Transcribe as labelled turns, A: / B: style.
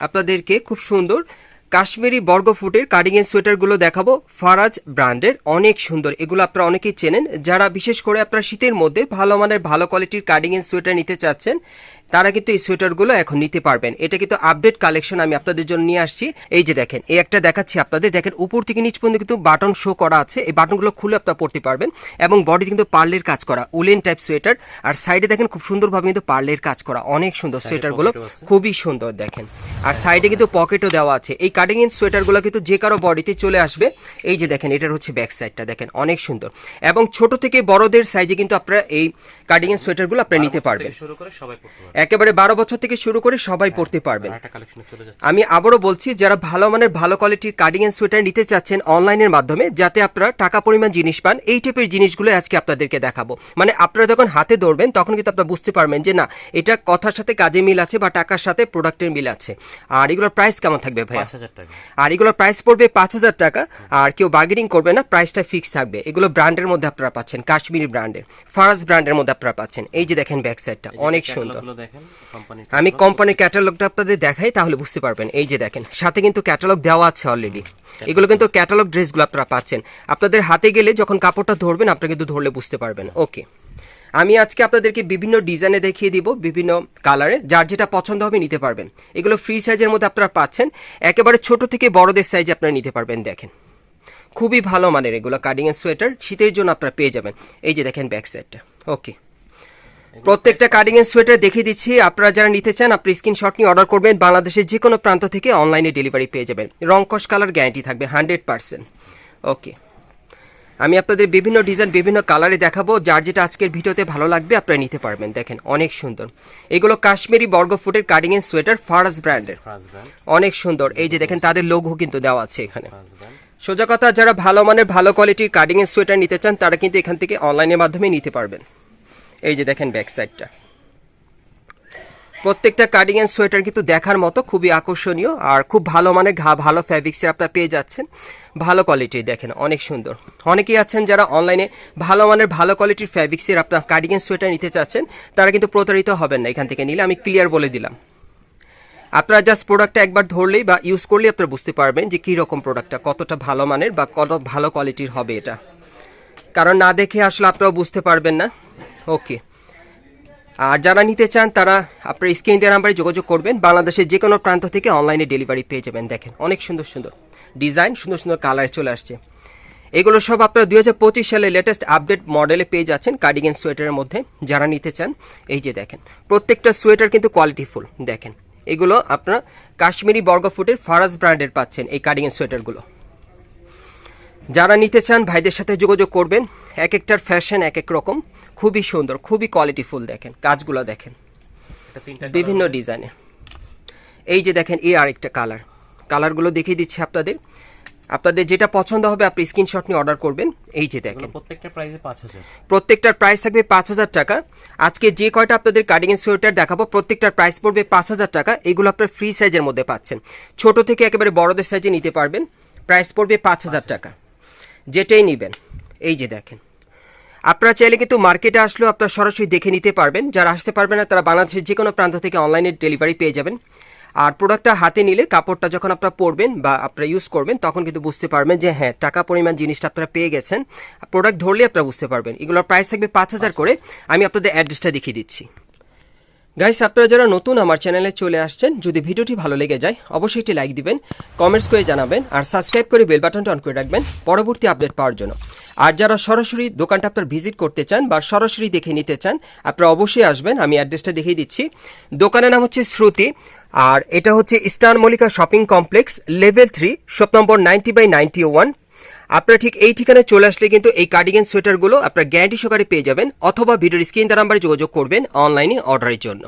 A: আপনাদেরকে খুব সুন্দর কাশ্মীরি বর্গ ফুটের কার্ডিং এর সোয়েটারগুলো দেখাবো। ফারাজ ব্র্যান্ডের অনেক সুন্দর। এগুলো আপনারা অনেকেই চেনেন। যারা বিশেষ করে আপনারা শীতের মধ্যে ভালো মানের, ভালো কোয়ালিটির কার্ডিং এর সোয়েটার নিতে চাচ্ছেন তারা কিন্তু এই সোয়েটারগুলো এখন নিতে পারবেন। এটা কিন্তু আপডেট কালেকশন আমি আপনাদের জন্য নিয়ে আসছি। এই যে দেখেন এই একটা দেখাচ্ছি আপনাদের। দেখেন উপর থেকে নিচ পর্যন্ত কিন্তু বাটন শো করা আছে। এই বাটনগুলো খুলে আপনারা পড়তে পারবেন এবং বডি কিন্তু পার্লের কাজ করা উলেন টাইপ সোয়েটার। আর সাইডে দেখেন খুব সুন্দরভাবে কিন্তু পার্লের কাজ করা। অনেক সুন্দর সোয়েটারগুলো। খুবই সুন্দর দেখেন। আর সাইডে কিন্তু পকেটও দেওয়া আছে। এই কাটিং ইন সোয়েটারগুলো কিন্তু যে কারও বডিতে চলে আসবে এই যে দেখেন এটার হচ্ছে ব্যাক সাইডটা দেখেন অনেক সুন্দর। এবং ছোট থেকে বড়দের সাইজে কিন্তু আপনারা এই কাটিং ইন সোয়েটারগুলো আপনারা নিতে পারবেন। একেবারে বারো বছর থেকে শুরু করে সবাই পড়তে পারবেন আমি আবারও বলছি যারা ভালো মানের ভালো কোয়ালিটির কার্ডিং এন্ড সোয়েটার নিতে চাচ্ছেন অনলাইনের মাধ্যমে যাতে আপনারা টাকা পরিমাণ জিনিস পান এই টাইপের জিনিসগুলো আজকে আপনাদেরকে দেখাবো। মানে আপনারা যখন হাতে ধরবেন তখন কিন্তু আপনারা বুঝতে পারবেন যে না এটা কথার সাথে কাজে মিল আছে বা টাকার সাথে প্রোডাক্টের মিল আছে। আর এগুলোর প্রাইস কেমন থাকবে
B: টাকা।
A: আর এগুলোর প্রাইস পড়বে পাঁচ হাজার টাকা। আর কেউ বার্গেনিং করবে না প্রাইসটা ফিক্স থাকবে। এগুলো ব্র্যান্ডের মধ্যে আপনারা পাচ্ছেন কাশ্মীরি ব্র্যান্ডের ফারাজ ব্র্যান্ডের মধ্যে আপনারা পাচ্ছেন। এই যে দেখেন ব্যাক সাইডটা অনেক সুন্দর। আমি কোম্পানির ক্যাটালগটা আপনাদের দেখাই তাহলে বুঝতে পারবেন। এই যে দেখেন সাথে কিন্তু ক্যাটালগ দেওয়া আছে অলরেডি এগুলো কিন্তু ক্যাটালগ ড্রেসগুলো আপনারা পাচ্ছেন। আপনাদের হাতে গেলে যখন কাপড়টা ধরবেন আপনারা কিন্তু ধরলে বুঝতে পারবেন। ওকে আমি আজকে আপনাদেরকে বিভিন্ন ডিজাইনে দেখিয়ে দিব বিভিন্ন কালারে যার যেটা পছন্দ হবে নিতে পারবেন। এগুলো ফ্রি সাইজের মধ্যে আপনারা পাচ্ছেন। একেবারে ছোট থেকে বড়দের সাইজ আপনারা নিতে পারবেন দেখেন। খুবই ভালো মানের এগুলো কার্ডিং এর সোয়েটার শীতের জন্য আপনারা পেয়ে যাবেন। এই যে দেখেন ব্যাক সাইডটা ওকে প্রত্যেকটা কার্ডিং এর সোয়েটার দেখিয়ে দিচ্ছি। আপনারা যারা নিতে চান আপনি স্ক্রিনশট নিয়ে অর্ডার করবেন। বাংলাদেশের যে কোনো প্রান্ত থেকে অনলাইনে ডেলিভারি পেয়ে যাবেন। রং কস কালার গ্যারান্টি থাকবে হান্ড্রেড পার্সেন্ট ওকে আমি আপনাদের বিভিন্ন ডিজাইন বিভিন্ন কালারে দেখাবো। যার যেটা আজকের ভিডিওতে ভালো লাগবে আপনারা নিতে পারবেন। দেখেন অনেক সুন্দর। এগুলো কাশ্মীরি বর্গ ফুটের কার্ডিং এর সোয়েটার ফারাজ ব্র্যান্ডের অনেক সুন্দর। এই যে দেখেন তাদের লোগো কিন্তু দেওয়া আছে এখানে। সোজা কথা যারা ভালো মানের ভালো কোয়ালিটির কার্ডিং এর সোয়েটার নিতে চান তারা কিন্তু এখান থেকে অনলাইনের মাধ্যমে নিতে পারবেন। এই যে দেখেন ব্যাক সাইডটা প্রত্যেকটা কার্ডিং এর সোয়েটার কিন্তু দেখার মতো খুবই আকর্ষণীয় আর খুব ভালো মানের ঘা, ভালো ফ্যাব্রিক্সের আপনারা পেয়ে যাচ্ছেন। ভালো কোয়ালিটির দেখেন, অনেক সুন্দর। অনেকেই আছেন যারা অনলাইনে ভালো মানের, ভালো কোয়ালিটির ফ্যাব্রিক্সের আপনার কার্ডিং এর সোয়েটার নিতে চাচ্ছেন, তারা কিন্তু প্রতারিত হবেন না এখান থেকে। নিলে আমি ক্লিয়ার বলে দিলাম। আপনারা জাস্ট প্রোডাক্টটা একবার ধরলেই বা ইউজ করলেই আপনারা বুঝতে পারবেন যে কী রকম প্রোডাক্টটা কতটা ভালো মানের বা কত ভালো কোয়ালিটির হবে এটা। কারণ না দেখে আসলে আপনারাও বুঝতে পারবেন না। ওকে আর যারা নিতে চান, তারা আপনার স্ক্রিন দেওয়ার নাম্বারে যোগাযোগ করবেন। বাংলাদেশের যে কোনো প্রান্ত থেকে অনলাইনে ডেলিভারি পেয়ে যাবেন। দেখেন, অনেক সুন্দর সুন্দর ডিজাইন সুন্দর সুন্দর কালার চলে আসছে। এগুলো সব আপনারা দুই হাজার পঁচিশ সালে লেটেস্ট আপডেট মডেলে পেয়ে যাচ্ছেন কার্ডিগেন সোয়েটারের মধ্যে। যারা নিতে চান, এই যে দেখেন, প্রত্যেকটা সোয়েটার কিন্তু কোয়ালিটিফুল দেখেন, এগুলো আপনারা কাশ্মীরি বর্গফুটের ফারাজ ব্র্যান্ডের পাচ্ছেন এই কার্ডিগেন সোয়েটারগুলো যারা নিতে চান, ভাইদের সাথে যোগাযোগ করবেন। এক একটার ফ্যাশন এক এক রকম। খুবই সুন্দর খুবই কোয়ালিটিফুল দেখেন কাজগুলো দেখেন। বিভিন্ন ডিজাইনে এই যে দেখেন এই আরেকটা কালার কালারগুলো দেখিয়ে দিচ্ছি আপনাদের। আপনাদের যেটা পছন্দ হবে আপনি স্ক্রিনশট নিয়ে অর্ডার করবেন। এই যে দেখেন।
B: প্রত্যেকটা প্রাইসে পাঁচ হাজার।
A: প্রত্যেকটার প্রাইস থাকবে পাঁচ হাজার টাকা। আজকে যে কয়টা আপনাদের কার্ডিং সোয়েটার দেখাবো প্রত্যেকটার প্রাইস পড়বে পাঁচ হাজার টাকা। এগুলো আপনার ফ্রি সাইজের মধ্যে পাচ্ছেন। ছোট থেকে একেবারে বড়দের সাইজে নিতে পারবেন। প্রাইস পড়বে পাঁচ হাজার। টাকা। যেটাই নেবেন। এই যে দেখেন। আপনারা চাইলে কিন্তু মার্কেটে আসলেও আপনারা সরাসরি দেখে নিতে পারবেন। যারা আসতে পারবেন না, তারা বাংলাদেশের যে কোনো প্রান্ত থেকে অনলাইনে ডেলিভারি পেয়ে যাবেন। আর প্রোডাক্টটা হাতে নিলে, কাপড়টা যখন আপনারা পরবেন বা আপনারা ইউজ করবেন, তখন কিন্তু বুঝতে পারবেন যে হ্যাঁ টাকা পরিমাণ জিনিসটা আপনারা পেয়ে গেছেন। প্রোডাক্ট ধরলে আপনারা বুঝতে পারবেন। এগুলোর প্রাইস থাকবে পাঁচ হাজার করে। আমি আপনাদের অ্যাড্রেসটা দেখিয়ে দিচ্ছি। গাইস আপনারা যারা নতুন আমার চ্যানেলে চলে আসছেন, যদি ভিডিওটি ভালো লেগে যায়, অবশ্যই একটি লাইক দিবেন কমেন্টস করে জানাবেন, আর সাবস্ক্রাইব করে বেল বাটনটা অন করে রাখবেন। পরবর্তী আপডেট পাওয়ার জন্য। আর যারা সরাসরি দোকানটা আপনার ভিজিট করতে চান বা সরাসরি দেখে নিতে চান, আপনারা অবশ্যই আসবেন। আমি অ্যাড্রেসটা দেখিয়ে দিচ্ছি। দোকানের নাম হচ্ছে শ্রুতি, আর এটা হচ্ছে eastern Mallika shopping complex, level three, shop number ninety by ninety one. আপনারা ঠিক এই ঠিকানায় চলে আসলে কিন্তু এই কার্ডিগান সোয়েটারগুলো আপনার গ্যারান্টি সহকারে পেয়ে যাবেন, অথবা ভিডিওর স্ক্রিন দ্বারা নাম্বারে যোগাযোগ করবেন অনলাইনে অর্ডারের জন্য।